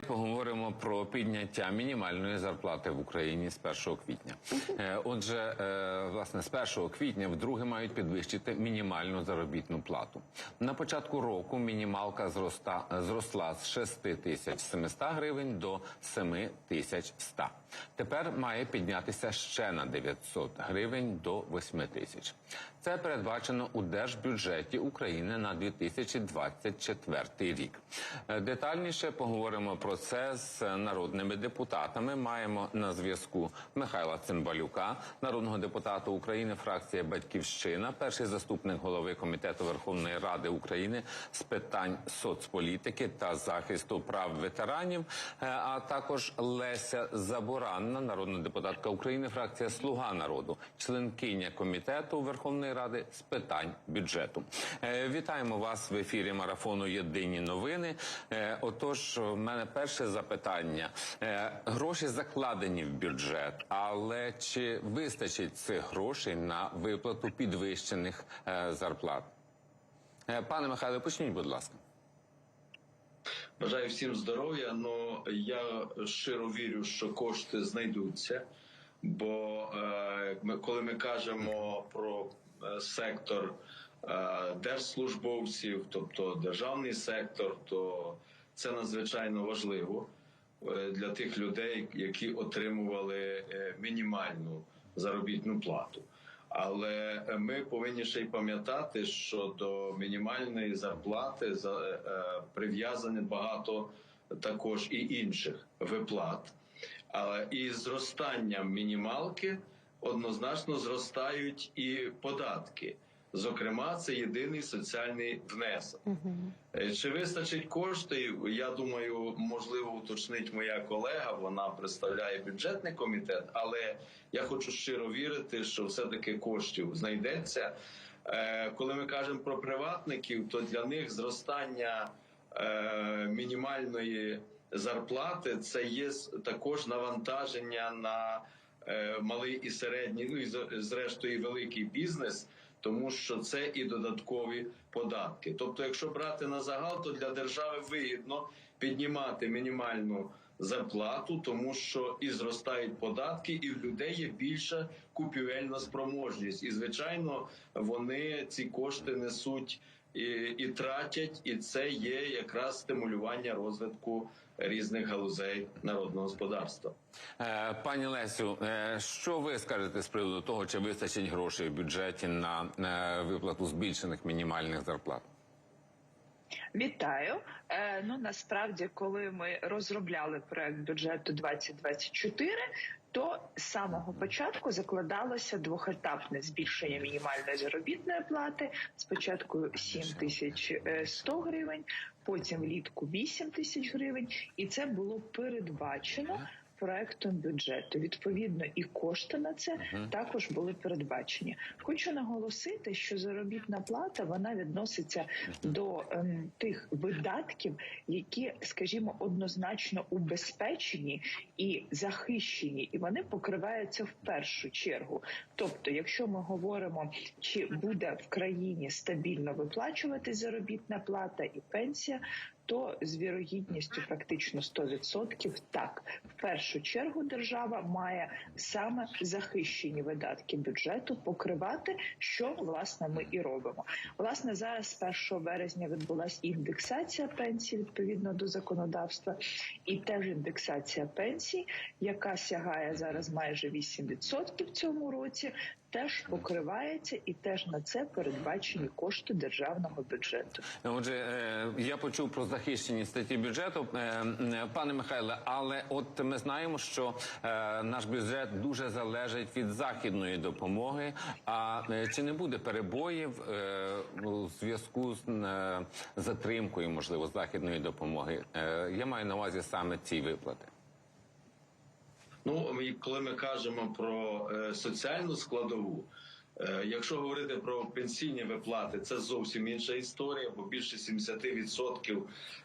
Поговоримо про підняття мінімальної зарплати в Україні з 1 квітня. Е, Отже, е, власне, з 1 квітня вдруге мають підвищити мінімальну заробітну плату. На початку року мінімалка зроста, зросла з 6700 тисяч 700 гривень до 7100 тисяч 100. Тепер має піднятися ще на 900 гривень до 8 тисяч. Це передбачено у держбюджеті України на 2024 рік. Е, Детальніше поговоримо про це з народними депутатами. Маємо на зв'язку Михайла Цимбалюка, народного депутата України, фракція Батьківщина, перший заступник голови комітету Верховної Ради України з питань соцполітики та захисту прав ветеранів, е, а також Леся Забуранна, народна депутатка України, фракція Слуга народу, членкиня комітету Верховної Ради з питань бюджету. Е, Вітаємо вас в ефірі марафону Єдині новини. Е, Отож, в мене перше запитання: Е, гроші закладені в бюджет, але чи вистачить цих грошей на виплату підвищених зарплат? Пане Михайло, почніть, будь ласка. Бажаю всім здоров'я. Ну я щиро вірю, що кошти знайдуться. Бо е, коли ми кажемо про е, сектор е, держслужбовців, тобто державний сектор, то це надзвичайно важливо е, для тих людей, які отримували е, мінімальну заробітну плату. Але ми повинні ще й пам'ятати, що до мінімальної зарплати за- е, прив'язані багато також і інших виплат. Але і зростанням мінімалки однозначно зростають і податки. Зокрема, це єдиний соціальний внесок. Е, Чи вистачить коштів? Я думаю, можливо, уточнить моя колега. Вона представляє бюджетний комітет, але я хочу щиро вірити, що все-таки коштів знайдеться. Е, Коли ми кажемо про приватників, то для них зростання е, мінімальної зарплати це є також навантаження на малий і середній, ну і зрештою великий бізнес, тому що це і додаткові податки. Тобто, якщо брати на загал, то для держави вигідно піднімати мінімальну зарплату, тому що і зростають податки, і в людей є більша купівельна спроможність. І звичайно, вони ці кошти несуть і, і тратять, і це є якраз стимулювання розвитку різних галузей народного господарства. Е, Пані Лесю, е, що ви скажете з приводу того, чи вистачить грошей в бюджеті на е, виплату збільшених мінімальних зарплат? Вітаю. Е, ну насправді, коли ми розробляли проект бюджету 2024, то з самого початку закладалося двохетапне збільшення мінімальної заробітної плати. Спочатку 7 тисяч е, 100 гривень, потім влітку 8 тисяч гривень, і це було передбачено. Проектом бюджету відповідно і кошти на це також були передбачені. Хочу наголосити, що заробітна плата вона відноситься до ем, тих видатків, які, скажімо, однозначно убезпечені і захищені, і вони покриваються в першу чергу. Тобто, якщо ми говоримо, чи буде в країні стабільно виплачуватись заробітна плата і пенсія, то з вірогідністю практично 100% так в першу чергу держава має саме захищені видатки бюджету покривати, що власне ми і робимо. Власне, зараз з 1 березня відбулася індексація пенсій відповідно до законодавства, і теж індексація пенсій, яка сягає зараз майже 8% в цьому році. Теж покривається і теж на це передбачені кошти державного бюджету. Отже, е, я почув про захищені статті бюджету, е, е, пане Михайле. Але от ми знаємо, що наш бюджет дуже залежить від західної допомоги. А чи не буде перебоїв у зв'язку з затримкою, можливо, західної допомоги? Я маю на увазі саме ці виплати. Ну, коли ми кажемо про е, соціальну складову, Якщо говорити про пенсійні виплати, це зовсім інша історія, бо більше 70%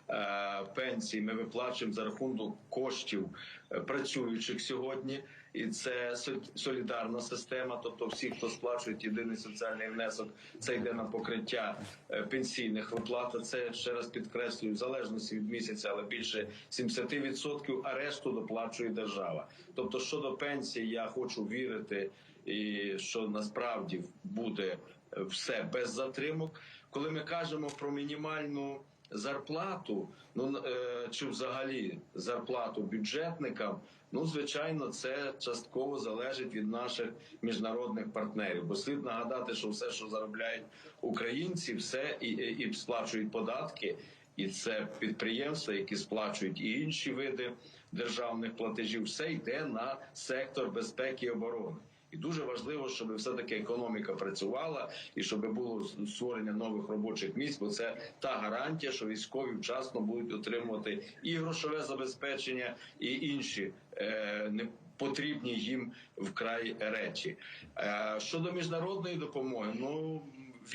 е, пенсій ми виплачуємо за рахунок коштів е, працюючих сьогодні, і це солідарна система. Тобто, всі, хто сплачують єдиний соціальний внесок, це йде на покриття е, пенсійних виплат. Це ще раз підкреслюю, в залежності від місяця, але більше 70%, а решту доплачує держава. Тобто, щодо пенсії, я хочу вірити, і що насправді буде е, все без затримок. Коли ми кажемо про мінімальну зарплату, ну е, чи взагалі зарплату бюджетникам, ну звичайно, це частково залежить від наших міжнародних партнерів. Бо слід нагадати, що все, що заробляють українці, все і, і, і сплачують податки. І це підприємства, які сплачують і інші види державних платежів, все йде на сектор безпеки і оборони. І дуже важливо, щоб все таки економіка працювала і щоб було створення нових робочих місць, бо це та гарантія, що військові вчасно будуть отримувати і грошове забезпечення, і інші е, не потрібні їм вкрай речі. Е, щодо міжнародної допомоги, ну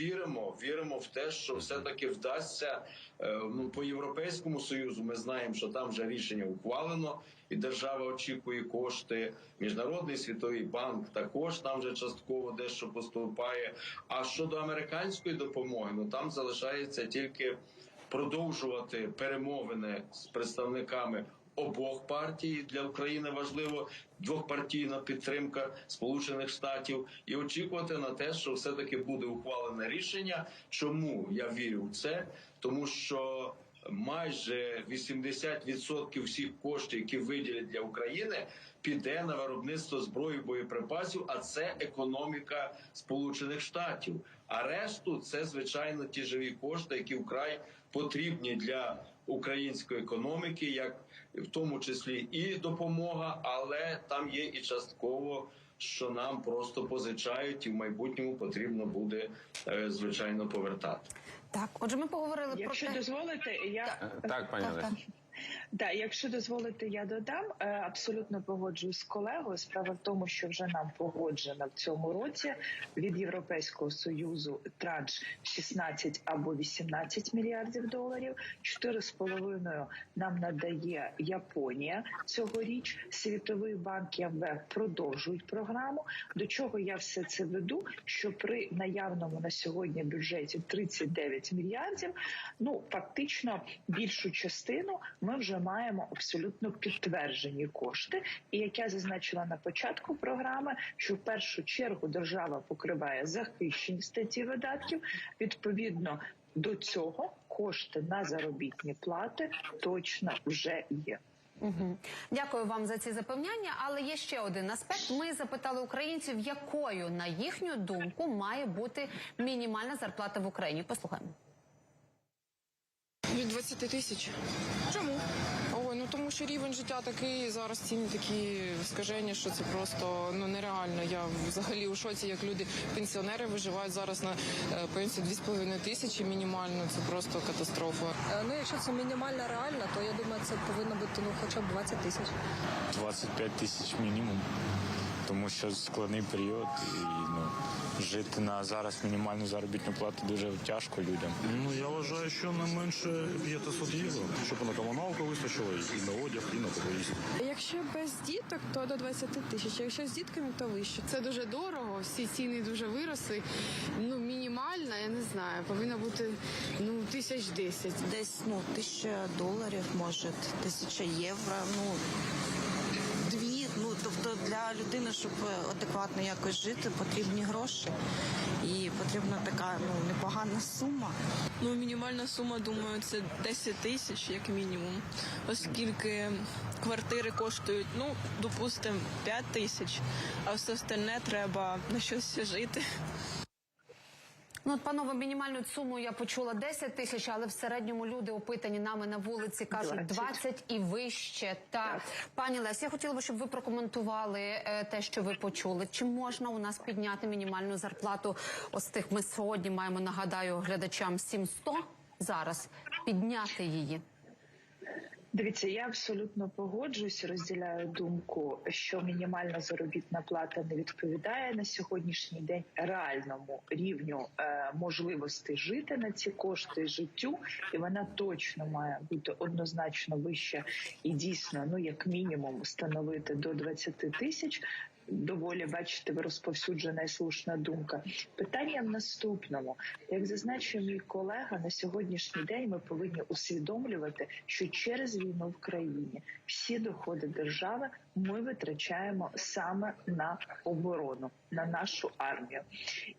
віримо, віримо в те, що все таки вдасться. Е, ну по європейському союзу. Ми знаємо, що там вже рішення ухвалено, і держава очікує кошти. Міжнародний світовий банк також там вже частково дещо поступає. А щодо американської допомоги, ну там залишається тільки продовжувати перемовини з представниками. Обох партій для України важливо двохпартійна підтримка Сполучених Штатів і очікувати на те, що все таки буде ухвалене рішення. Чому я вірю в це? Тому що майже 80% всіх коштів, які виділять для України, піде на виробництво зброї боєприпасів, а це економіка Сполучених Штатів. А решту це звичайно ті живі кошти, які вкрай потрібні для української економіки, як в тому числі і допомога, але там є і частково. Що нам просто позичають, і в майбутньому потрібно буде е, звичайно повертати. Так, отже, ми поговорили Якщо про те. дозволите, я так, Так, пані Так, так. Да, якщо дозволите, я додам. Е, Абсолютно погоджуюсь з колегою. Справа в тому, що вже нам погоджено в цьому році від Європейського союзу транш 16 або 18 мільярдів доларів. 4,5 нам надає Японія цьогоріч. Світовий банк МВФ продовжують програму. До чого я все це веду? Що при наявному на сьогодні бюджеті 39 мільярдів, ну фактично більшу частину ми вже маємо абсолютно підтверджені кошти. І як я зазначила на початку програми, що в першу чергу держава покриває захищені статті видатків, відповідно до цього кошти на заробітні плати точно вже є. Угу. Дякую вам за ці запевняння. Але є ще один аспект. Ми запитали українців, якою на їхню думку має бути мінімальна зарплата в Україні. Послухаємо. Від 20 тисяч. Чому? Ой, ну тому що рівень життя такий, зараз ціни такі скажені, що це просто ну нереально. Я взагалі у шоці, як люди, пенсіонери виживають зараз на е, пенсію 2,5 тисячі мінімально. Це просто катастрофа. Е, Ну, якщо це мінімальна реальна, то я думаю, це повинно бути ну хоча б 20 тисяч. 25 тисяч мінімум, тому що складний період і жити на зараз мінімальну заробітну плату дуже тяжко людям. Ну я вважаю, що не менше 500 євро, щоб на комуналку вистачило, і на одяг, і на поїзд. Якщо без діток, то до 20 тисяч. Якщо з дітками, то вище. Це дуже дорого, всі ціни дуже виросли. Ну, мінімальна, я не знаю, повинна бути ну, тисяч десять. Десь ну тисяча доларів, може, тисяча євро. Ну. Ну тобто для людини, щоб адекватно якось жити, потрібні гроші, і потрібна така ну непогана сума. Ну, мінімальна сума, думаю, це 10 тисяч, як мінімум. Оскільки квартири коштують, ну, допустимо, 5 тисяч, а все остальне треба на щось жити. Ну, от, панове, мінімальну суму я почула 10 тисяч, але в середньому люди опитані нами на вулиці кажуть 20. 20 і вище. Так, пані Лесь, я хотіла би, щоб ви прокоментували е, те, що ви почули. Чи можна у нас підняти мінімальну зарплату? Ось тих ми сьогодні маємо нагадаю глядачам 700 зараз підняти її. Дивіться, я абсолютно погоджуюсь, розділяю думку, що мінімальна заробітна плата не відповідає на сьогоднішній день реальному рівню е, можливості жити на ці кошти життю, і вона точно має бути однозначно вища і дійсно, ну як мінімум, становити до 20 тисяч. Доволі бачите, розповсюджена і слушна думка. Питання в наступному, як зазначив мій колега, на сьогоднішній день ми повинні усвідомлювати, що через війну в країні всі доходи держави ми витрачаємо саме на оборону, на нашу армію,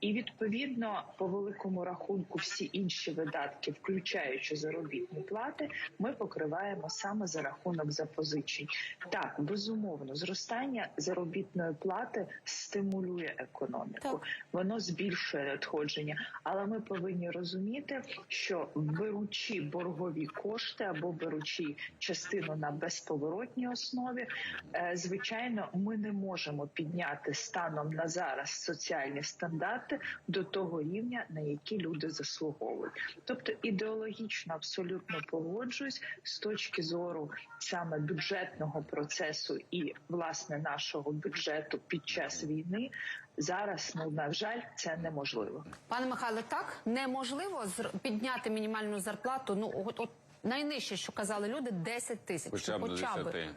і відповідно по великому рахунку всі інші видатки, включаючи заробітні плати, ми покриваємо саме за рахунок запозичень. Так, безумовно, зростання заробітної плати стимулює економіку, Так. воно збільшує надходження. Але ми повинні розуміти, що беручи боргові кошти або беручи частину на безповоротній основі, е, звичайно, ми не можемо підняти станом на зараз соціальні стандарти до того рівня, на який люди заслуговують. Тобто ідеологічно абсолютно погоджуюсь з точки зору саме бюджетного процесу і власне нашого бюджету під час війни. Зараз ну на жаль, це неможливо. Пане Михайле, так неможливо зр- підняти мінімальну зарплату. Ну от, от найнижче, що казали люди, 10 тисяч. Хоча б до 10.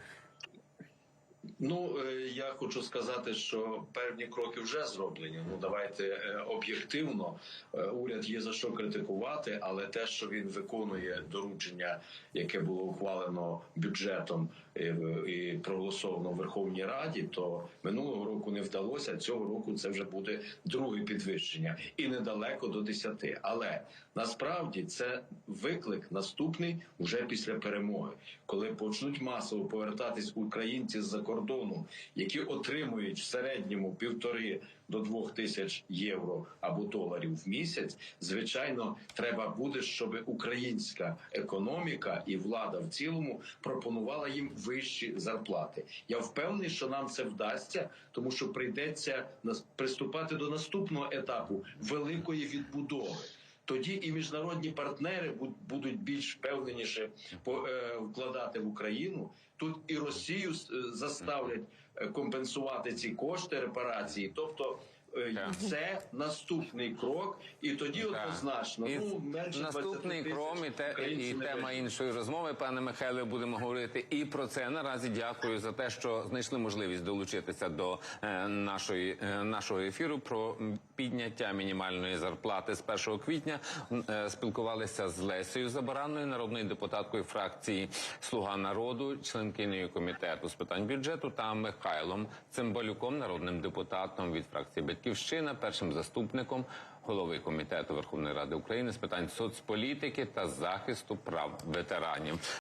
Ну е, я хочу сказати, що певні кроки вже зроблені. Ну давайте е, об'єктивно. Е, Уряд є за що критикувати, але те, що він виконує доручення, яке було ухвалено бюджетом і проголосовано в Верховній Раді, то минулого року не вдалося. Цього року це вже буде друге підвищення і недалеко до 10. Але насправді це виклик наступний вже після перемоги, коли почнуть масово повертатись українці з-за кордону, які отримують в середньому півтори до двох тисяч євро або доларів в місяць. Звичайно, треба буде, щоб українська економіка і влада в цілому пропонувала їм вищі зарплати. Я впевнений, що нам це вдасться, тому що прийдеться приступати до наступного етапу великої відбудови. Тоді і міжнародні партнери будуть більш впевненіше е, вкладати в Україну. Тут і Росію е, заставлять е, компенсувати ці кошти репарації. Тобто. Це наступний крок, і тоді однозначно. І ну менше наступний 20 кром і, те, і тема іншої розмови, пане Михайле, будемо говорити і про це. Наразі дякую за те, що знайшли можливість долучитися до е, нашої е, нашого ефіру про підняття мінімальної зарплати з 1 квітня. Е, Спілкувалися з Лесею Забаранною, народною депутаткою фракції Слуга народу, членкинею комітету з питань бюджету та Михайлом Цимбалюком, народним депутатом від фракції Батьківщина, першим заступником голови комітету Верховної Ради України з питань соцполітики та захисту прав ветеранів.